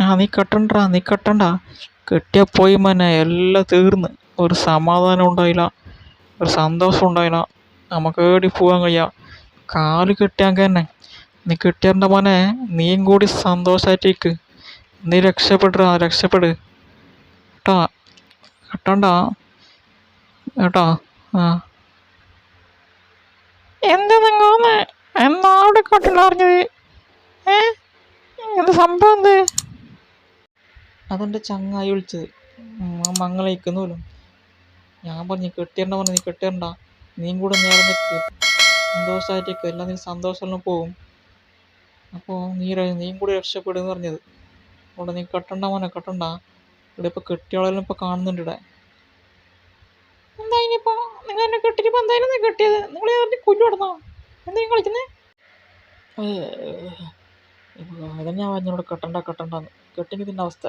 ആ നീ കെട്ടണ്ടാ നീ കെട്ടണ്ട. കെട്ടിയാൽ പോയി മന എല്ലാം തീർന്ന്. ഒരു സമാധാനം ഉണ്ടായില്ല ഒരു സന്തോഷം ഉണ്ടായില്ല. നമുക്ക് ഏടി പോകാൻ കഴിയ? കാൽ കെട്ടിയാൽ തന്നെ. നീ കെട്ടിയണ്ട മോനെ നീയും കൂടി സന്തോഷമായിട്ടിരിക്ക് നീ രക്ഷപ്പെടുക രക്ഷപ്പെട്. കേട്ടാ? കെട്ടണ്ട? കേട്ടാ? ആ. എന്ത് നിങ്ങോന്ന് എന്നാ അവിടെ കട്ടില്ല അറിഞ്ഞത് ഏ? എന്ത് സംഭവം എന്ത് അതെന്റെ ചങ്ങായി വിളിച്ചത്. മങ്ങളയിക്കുന്നുല്ലോ ഞാൻ പറഞ്ഞു കെട്ടിയണ്ട പറഞ്ഞു നീ കെട്ടിയണ്ട നീ കൂടെ നേരെ നിൽക്ക് സന്തോഷമായിട്ടേക്ക് എല്ലാം നീ സന്തോഷം പോവും. അപ്പോൾ നീ നീ നീയും കൂടി രക്ഷപ്പെടുന്ന് പറഞ്ഞത്. അവിടെ നീ കെട്ടണ്ട മോനെ കെട്ടണ്ട. ഇവിടെ ഇപ്പോൾ കെട്ടിയോളെല്ലാം ഇപ്പോൾ കാണുന്നുണ്ട് ഇവിടെ. എന്താ ഇനിയിപ്പോൾ നിങ്ങൾ എന്നെ കെട്ടിയപ്പോൾ എന്തായാലും നീ കെട്ടിയത്? നിങ്ങൾ കുഞ്ഞു കിടന്നോ? എന്താ കളിക്കുന്നേ അതാ ഞാൻ പറഞ്ഞോട് കെട്ടണ്ട കെട്ടണ്ടെന്ന്. ഇതിന്റെ അവസ്ഥ.